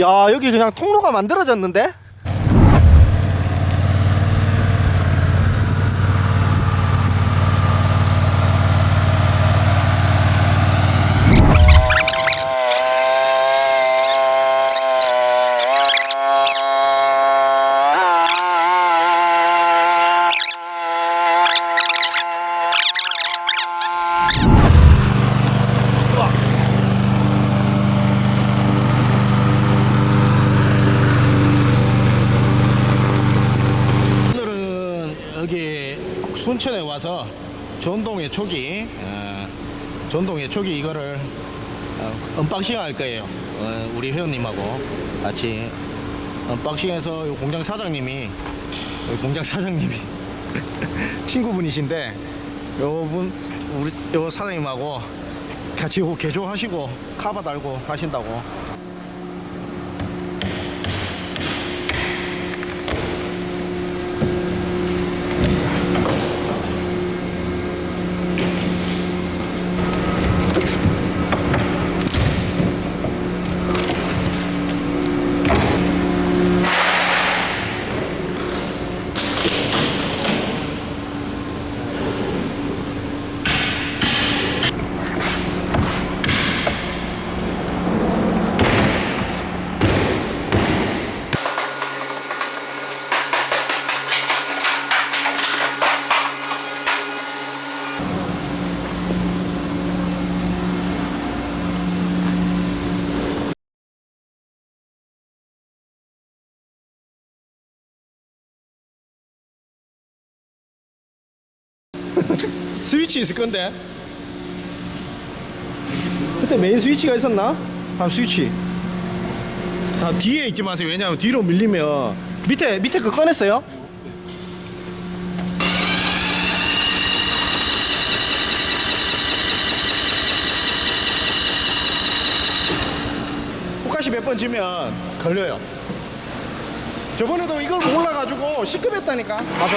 야 여기 그냥 통로가 만들어졌는데? 오늘은 여기 전동의 초기 어, 전동의 초기 이거를 어, 언박싱 할 거예요. 어, 우리 회원님하고 같이. 언박싱해서 요 공장 사장님이 공장 사장님이 친구분이신데 요분 우리 요 사장님하고 같이 개조하시고 카바 달고 하신다고 스위치 있을 건데. 그때 메인 스위치가 있었나? 아 스위치. 다 뒤에 있지 마세요. 왜냐하면 뒤로 밀리면 밑에 밑에 거 꺼냈어요? 호가시 몇 번 지면 걸려요. 저번에도 이걸 몰라가지고 시급했다니까. 맞아?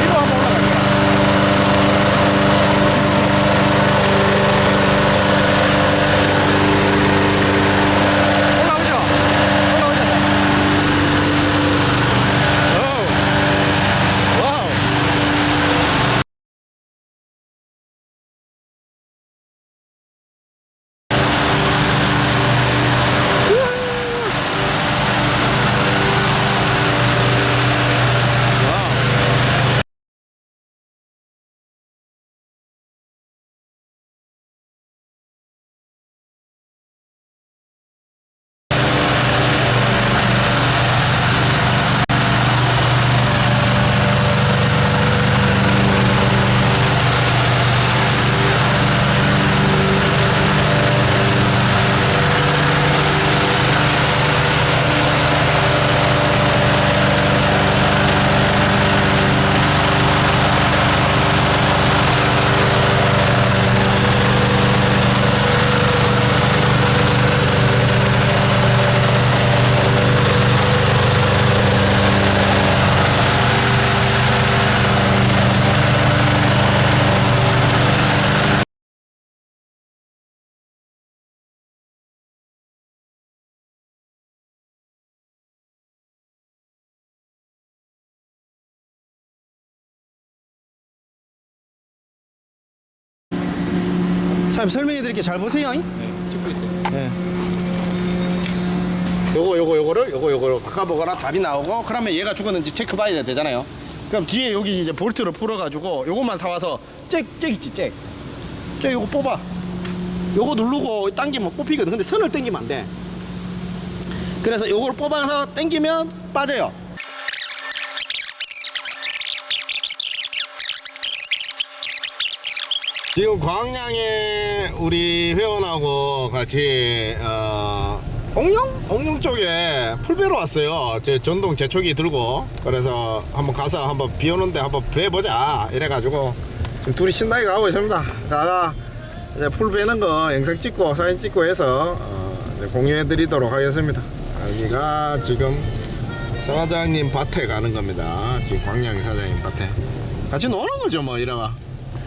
위로 한번 올라갈게요. 올라오죠? 올라오죠? 와우. 와우. 사장님 설명해 드릴게요. 잘 보세요. 네, 찍고 있어요. 요거 요거 요거를 요거 요거로 바꿔보거나 답이 나오고 그러면 얘가 죽었는지 체크 봐야 되잖아요. 그럼 뒤에 여기 이제 볼트를 풀어가지고 요것만 사와서 잭, 잭 있지 잭. 잭 요거 뽑아. 요거 누르고 당기면 뽑히거든. 근데 선을 당기면 안 돼. 그래서 요걸 뽑아서 당기면 빠져요. 지금 광양에 우리 회원하고 같이 어 옥룡? 옥룡 쪽에 풀배로 왔어요. 제 전동 제초기 들고 그래서 한번 가서 한번 비 오는데 한번 배보자 이래가지고 지금 둘이 신나게 가고 있습니다. 가가 이제 풀 베는 거 영상 찍고 사진 찍고 해서 어 네, 공유해드리도록 하겠습니다. 여기가 지금 사장님 밭에 가는 겁니다. 지금 광양 사장님 밭에 같이 노는 거죠, 뭐 이래가.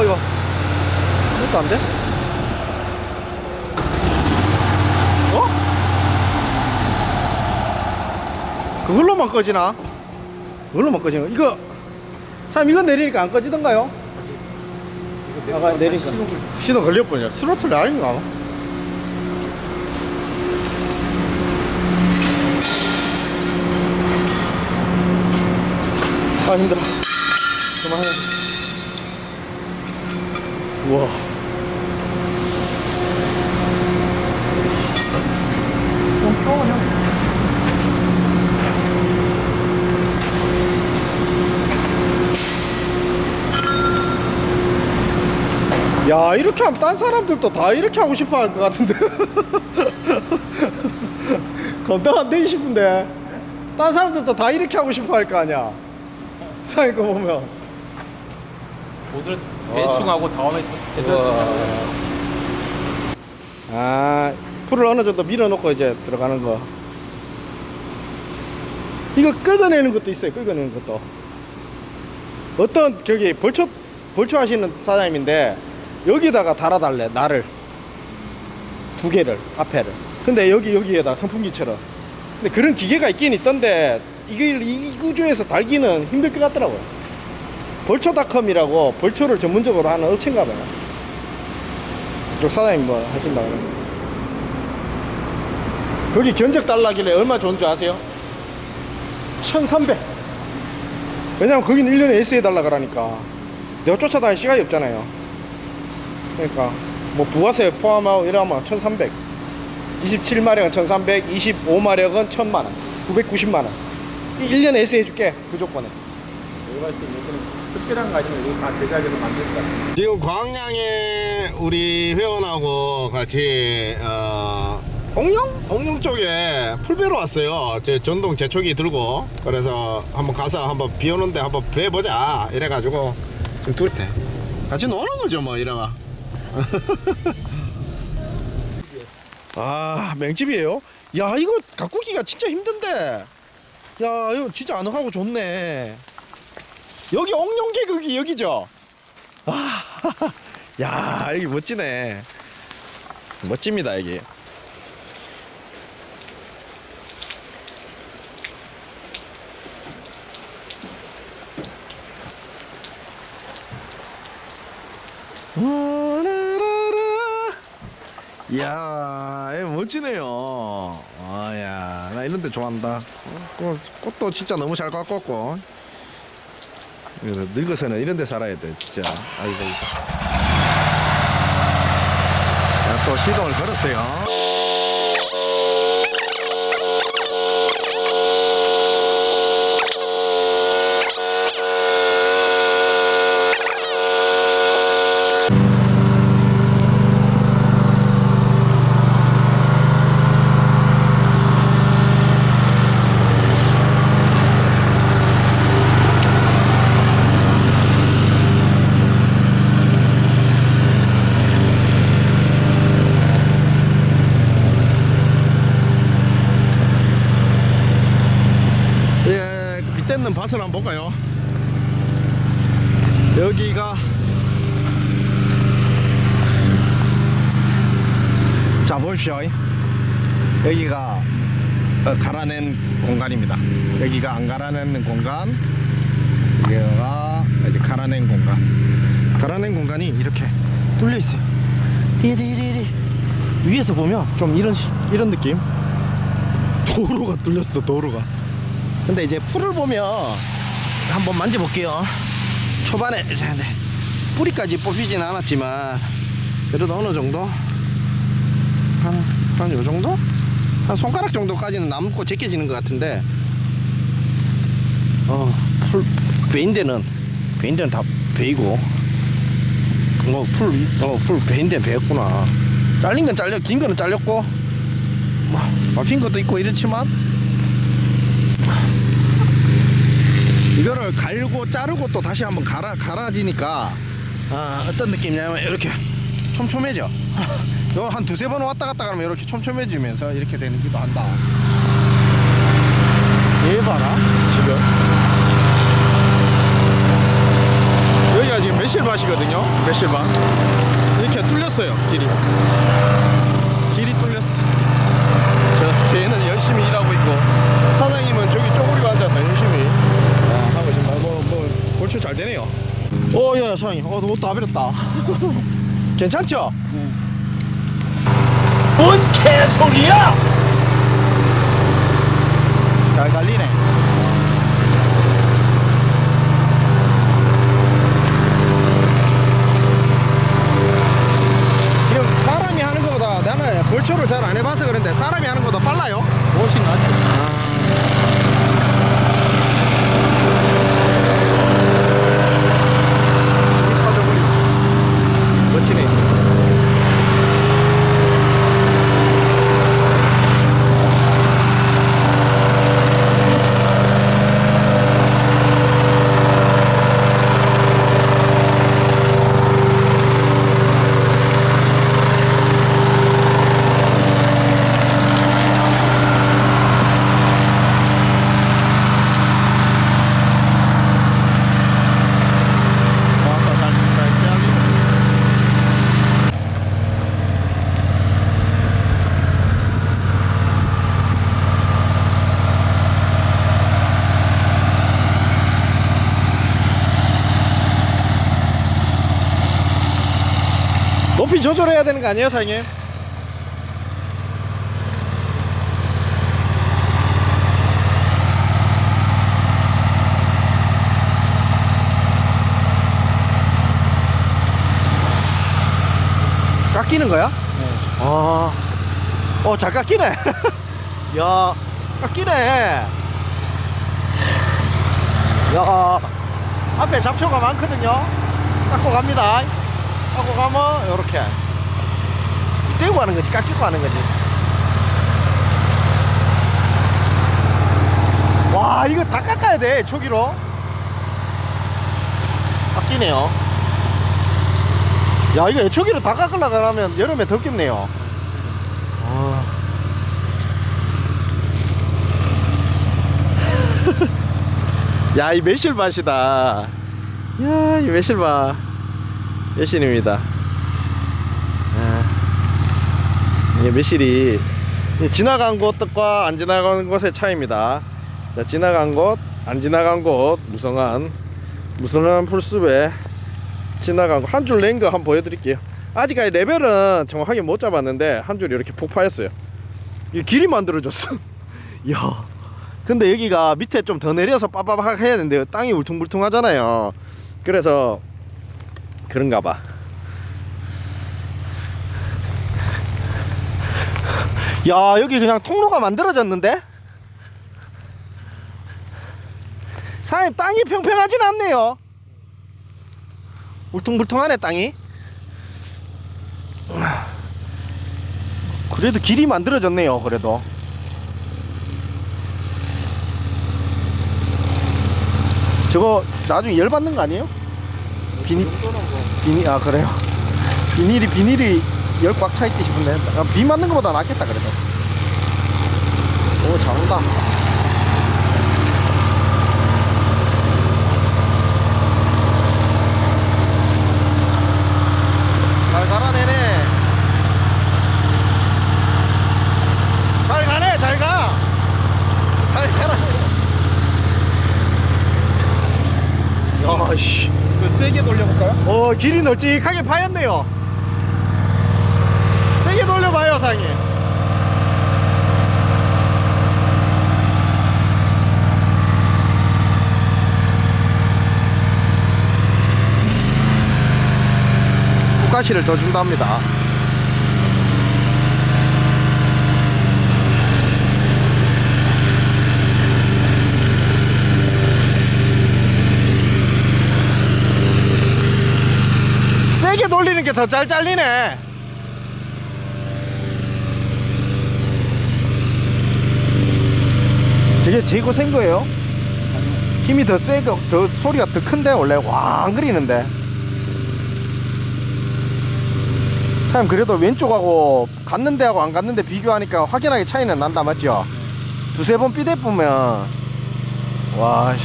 어 이거 이것도 안 돼? 어? 그걸로만 꺼지나? 그걸로만 꺼지나? 이거 참 이거 내리니까 안 꺼지던가요? 아까 내리니까 신호 걸려버려 스로틀 아닌가? 아 힘들어 그만해 우와. 야 이렇게 하면 딴 사람들도 다 이렇게 하고 싶어 할 것 같은데. 감당 안 되기 싶은데 딴 사람들도 다 이렇게 하고 싶어 할 거 아니야. 상이 거 보면. 모두 대충 하고 다음에 제대로 아, 풀을 어느 정도 밀어놓고 이제 들어가는 거. 이거 긁어내는 것도 있어요. 긁어내는 것도. 어떤 저기 벌초 벌초 하시는 사장님인데 여기다가 달아달래 나를 두 개를 앞에를. 근데 여기 여기에다 선풍기처럼. 근데 그런 기계가 있긴 있던데 이걸 이 구조에서 달기는 힘들 것 같더라고요. 벌초닷컴이라고 벌초를 전문적으로 하는 업체인가 봐요. 이쪽 사장님 뭐 하신다 그래. 거기 견적 달라길래 얼마 좋은 줄 아세요? 1300 왜냐면 거기는 1년에 S에 달라 그러니까. 내가 쫓아다닐 시간이 없잖아요. 그러니까 뭐 부가세 포함하고 이러면 1300 27마력은 1300 25마력은 1000만원 990만원. 1년에 S 해줄게 그 조건에. 여기는 특별한 거 아니면 여기 다 제자리로 만들 것 같아요. 지금 광양에 우리 회원하고 같이 어 옥룡? 옥룡 쪽에 풀배로 왔어요. 제 전동 제초기 들고 그래서 한번 가서 한번 비 오는데 한번 배보자 이래가지고 지금 둘이 돼. 같이 노는 거죠 뭐 이래가. 아 맹집이에요? 야 이거 가꾸기가 진짜 힘든데. 야 이거 진짜 아늑하고 좋네. 여기 옥룡 계곡이 여기죠? 아, 야, 여기 멋지네. 멋집니다, 여기. 이야, 예, 멋지네요. 아, 야, 나 이런 데 좋아한다. 어, 꽃, 꽃도 진짜 너무 잘 가꿨고. 그래서 늙어서는 이런 데 살아야 돼, 진짜. 아이고. 자, 또 시동을 걸었어요. 예, 밭을 한번 볼까요? 여기가 자 보십시오. 여기가 어, 갈아낸 공간입니다. 여기가 안 갈아내는 공간 여기가 갈아낸 공간. 갈아낸 공간이 이렇게 뚫려 있어요. 이리리리. 위에서 보면 좀 이런 시- 이런 느낌? 도로가 뚫렸어 도로가 근데 이제 풀을 보면 한번 만져볼게요. 초반에 뿌리까지 뽑히진 않았지만 그래도 어느 정도? 한한 요 정도? 한 손가락 정도까지는 남고 제껴지는 것 같은데. 어풀 베인 데는 베인 데는 다 베이고. 어풀어풀 베인 데 베였구나. 잘린 건 잘려 긴 거는 잘렸고. 뭐 막힌 것도 있고 이렇지만 이거를 갈고 자르고 또 다시 한번 갈아 갈아지니까 아, 어떤 느낌이냐면 이렇게 촘촘해져. 이거 한 두세 번 왔다 갔다 가면 이렇게 촘촘해지면서 이렇게 되는 기도 한다. 얘 봐라 지금 여기가 지금 매실밭이거든요. 매실밭 이렇게 뚫렸어요. 길이 뚫렸어. 저 걔는 열심히 일하고 있고 사장님은 저기 쪼그리고 앉아서 열심히 아, 하고 있습니다. 뭐, 뭐, 골출 잘 되네요. 오, 야, 야, 사장님. 어, 너무 다 버렸다. 괜찮죠? 뭔 개소리야! 잘 갈리네. 지금 사람이 하는 것보다 나는 벌초를 잘 안 해봐서 그런데 사람이 하는 것보다 빨라요. 훨씬 낫죠. 멋지네. 왔다 잘, 잘 빼야지. 높이 조절해야 되는 거 아니에요, 사장님? 깎이는 거야? 네. 아, 어, 잘 깎이네. 야, 깎이네. 야, 앞에 잡초가 많거든요. 깎고 갑니다. 깎고 가면, 요렇게. 떼고 가는 거지, 깎이고 가는 거지. 와, 이거 다 깎아야 돼, 초기로. 깎이네요. 야 이거 애초기로 다 깎으려고 하면 여름에 덥겠네요 아. 야이 매실밭이다 야이 매실밭 매실입니다 아. 이게 매실이 이 지나간 곳과 안 지나간 곳의 차이입니다 자, 지나간 곳, 안 지나간 곳 무성한 무성한 풀숲에 지나간 거한줄 낸 거 한번 보여드릴게요. 아직까지 레벨은 정확하게 못 잡았는데 한 줄이 이렇게 폭파했어요. 이 길이 만들어졌어. 야. 근데 여기가 밑에 좀 더 내려서 빠바박 해야 되는데 땅이 울퉁불퉁 하잖아요. 그래서 그런가 봐. 야, 여기 그냥 통로가 만들어졌는데? 사장님, 땅이 평평하진 않네요. 울퉁불퉁하네 땅이 그래도 길이 만들어졌네요. 그래도. 저거 나중에 열 받는 거 아니에요? 비닐 비닐 아 그래요? 비닐이 비닐이 열 꽉 차 있지 싶은데 아, 비 맞는 것보다 낫겠다 그래도. 오 잘온다. 잘 갈아내네. 잘 가네, 잘 가. 잘 갈아내네. 야, 씨. 그 세게 돌려볼까요? 어, 길이 널찍하게 파였네요. 세게 돌려봐요, 상이. 국가시를 더 준답니다. 세게 돌리는 게더 잘 잘리네. 저게 재고 센 거예요? 힘이 더 세고 더 소리가 더 큰데 원래 왕 그리는데. 참 그래도 왼쪽하고 갔는 데 하고 안 갔는 데 비교하니까 확연하게 차이는 난다 맞죠? 두세 번 삐대 보면 와 씨.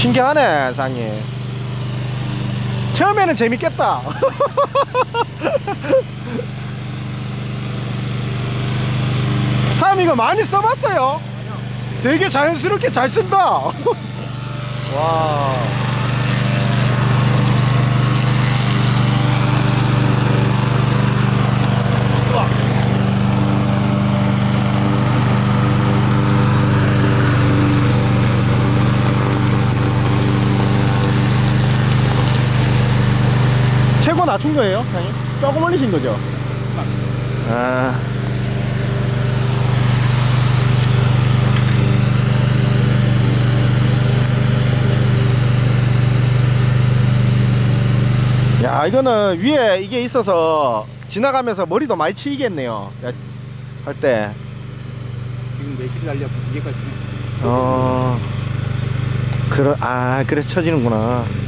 신기하네 상이 처음에는 재밌겠다. sam 이거 많이 써봤어요. 되게 자연스럽게 잘 쓴다. 와 최고 낮춘 거예요, 형님? 조금 올리신 거죠? 아. 야, 이거는 위에 이게 있어서 지나가면서 머리도 많이 치이겠네요. 야, 할 때. 지금 내길 날려 이게까지. 어. 그러, 아, 그래 쳐지는구나.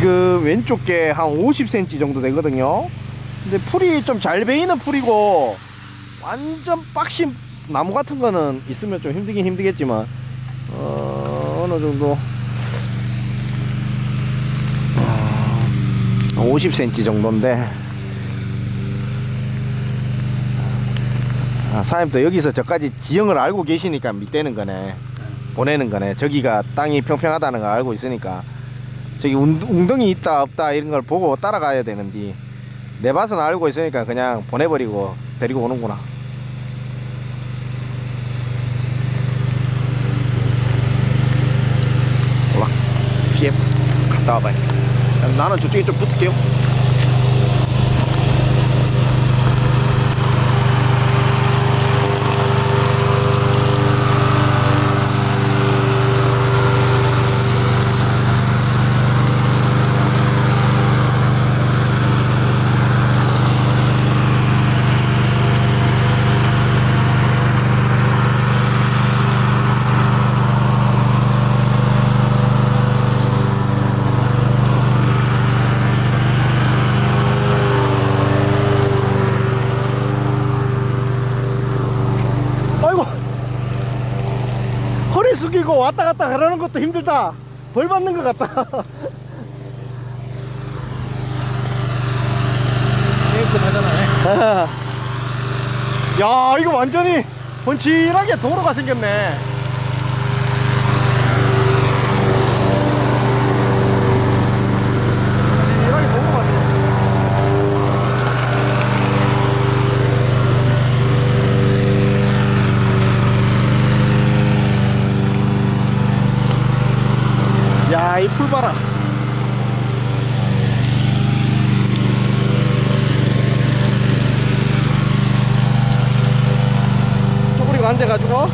지금 왼쪽 게 한 50cm 정도 되거든요. 근데 풀이 좀 잘 베이는 풀이고, 완전 빡신 나무 같은 거는 있으면 좀 힘들긴 힘들겠지만, 어, 어느 정도. 어, 50cm 정도인데. 아, 사장님도 여기서 저까지 지형을 알고 계시니까 밑대는 거네. 보내는 거네. 저기가 땅이 평평하다는 걸 알고 있으니까. 저기 운, 웅덩이 있다 없다 이런 걸 보고 따라가야 되는데 내 밭은 알고 있으니까 그냥 보내버리고 데리고 오는구나. 올라 피해 갔다 와봐요. 나는 저쪽에 좀 붙을게요. 아이고 허리 숙이고 왔다 갔다 가라는 것도 힘들다. 벌 받는 것 같다. 야 이거 완전히 번칠하게 도로가 생겼네 야, 이 풀 봐라. 쪼그리고 앉아가지고.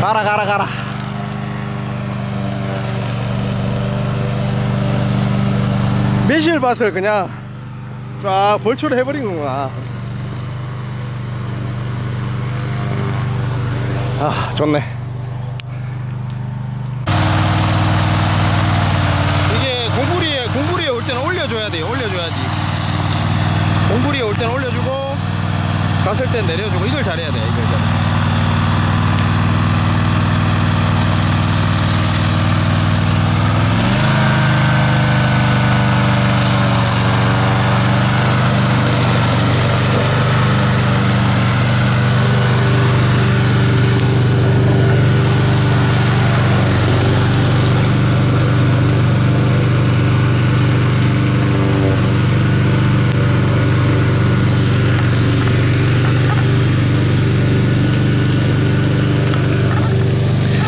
가라, 가라, 가라. 매실 밭을 그냥 쫙 벌초를 해버린 거구나 아 좋네. 이게 공구리에 공구리에 올 때는 올려줘야 돼요. 올려줘야지. 공구리에 올 때는 올려주고 갔을 땐 내려주고 이걸 잘해야 돼 이걸 잘.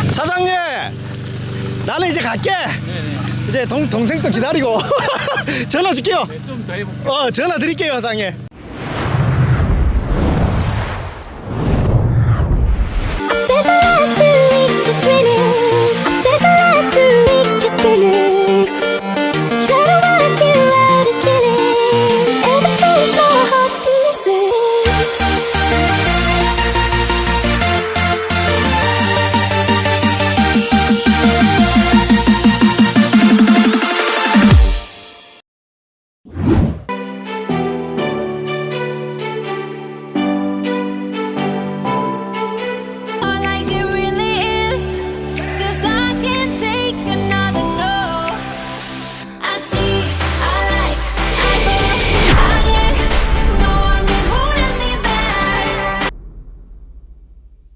사장님 나는 이제 갈게 이제 동, 동생 또 기다리고. 전화 줄게요. 네, 좀더 해볼게요. 어 전화 드릴게요 사장님